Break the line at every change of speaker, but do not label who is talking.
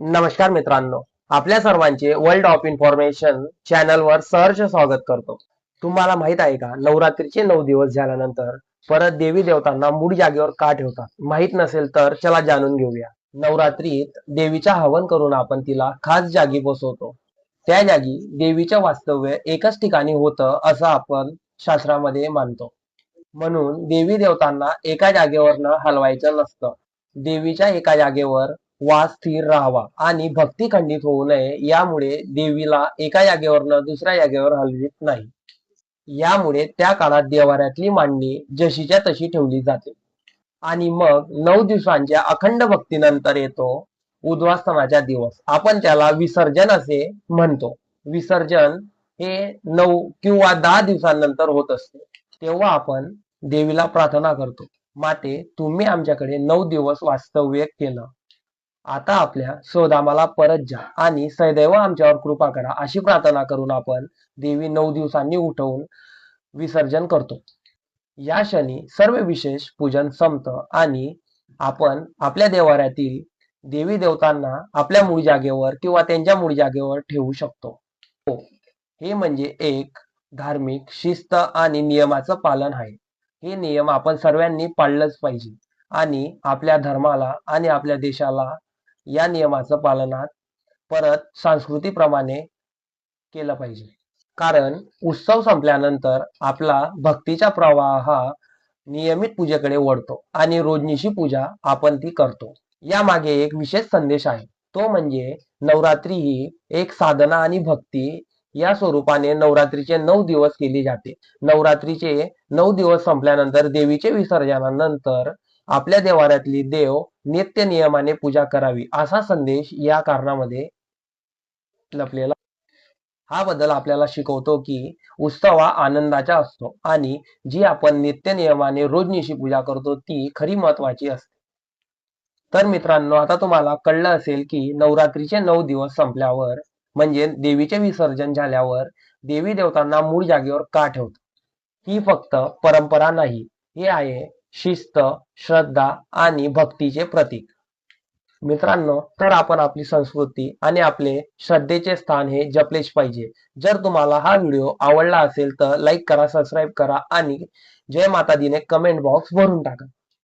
नमस्कार मित्रांनो आपल्या सर्वांचे वर्ल्ड ऑफ इन्फॉर्मेशन चॅनलवर सहर्ष स्वागत करतो. तुम्हाला माहीत आहे का नवरात्रीचे नऊ दिवस झाल्यानंतर परत देवी देवतांना मूळ जागेवर का ठेवतात? माहीत नसेल तर चला जाणून घेऊया. नवरात्रीत देवीचा हवन करून आपण तिला खास जागी बसवतो. त्या जागी देवीचं वास्तव्य एकाच ठिकाणी होतं असं आपण शास्त्रामध्ये मानतो. म्हणून देवी देवतांना एका जागेवर न हलवायचं नसतं. देवीच्या एका जागेवर वास स्थिर राहावा आणि भक्ती खंडित होऊ नये यामुळे देवीला एका जागेवरनं दुसऱ्या जागेवर हलवित नाही. यामुळे त्या काळात देवाऱ्यातली मांडणी जशीच्या तशी ठेवली जाते. आणि मग नऊ दिवसांच्या अखंड भक्तीनंतर येतो उद्वासनाचा दिवस. आपण त्याला विसर्जन असे म्हणतो. विसर्जन हे नऊ किंवा दहा दिवसांनंतर होत असते. तेव्हा आपण देवीला प्रार्थना करतो. माते तुम्ही आमच्याकडे नऊ दिवस वास्तव्य केलं. आता आपल्या स्वधामाला परत जा आणि सदैव आमच्यावर कृपा करा अशी प्रार्थना करून आपण देवी नऊ दिवसांनी उठवून विसर्जन करतो. या क्षणी सर्व विशेष पूजन संपतं आणि आपण आपल्या देवाऱ्यातील देवी देवतांना आपल्या मूळ जागेवर किंवा त्यांच्या मूळ जागेवर ठेवू शकतो. हो. हे म्हणजे एक धार्मिक शिस्त आणि नियमाचं पालन आहे. हे नियम आपण सर्वांनी पाळलंच पाहिजे आणि आपल्या धर्माला आणि आपल्या देशाला या नियमाचं पालनात परत संस्कृतीप्रमाणे केलं पाहिजे. कारण उत्सव संपल्यानंतर आपला भक्तीचा प्रवाह हा नियमित पूजेकडे वळतो आणि रोजनीशी पूजा आपण ती करतो. यामागे एक विशेष संदेश आहे. तो म्हणजे नवरात्री ही एक साधना आणि भक्ती या स्वरूपाने नवरात्रीचे नऊ दिवस केली जाते. नवरात्रीचे नऊ दिवस संपल्यानंतर देवीचे विसर्जनानंतर आपल्या देवाऱ्यातली देव नित्य नियमाने पूजा करावी असा संदेश या कारणामध्ये लपलेला. हा बदल आपल्याला शिकवतो की उत्सव हा आनंदाचा असतो आणि जी आपण नित्य नियमाने रोजनिशी पूजा करतो ती खरी महत्वाची असते. तर मित्रांनो आता तुम्हाला कळलं असेल की नवरात्रीचे नऊ दिवस संपल्यावर म्हणजे देवीचे विसर्जन झाल्यावर देवी देवतांना मूळ जागेवर का ठेवतात? ही फक्त परंपरा नाही हे आहे शिस्त श्रद्धा आणि भक्तीचे प्रतीक. मित्रांनो तर आपण आपली संस्कृती आणि आपले श्रद्धेचे स्थान हे जपलेच पाहिजे. जर तुम्हाला हा व्हिडिओ आवडला असेल तर लाईक करा सबस्क्राईब करा आणि जय माता दीने कमेंट बॉक्स भरून टाका.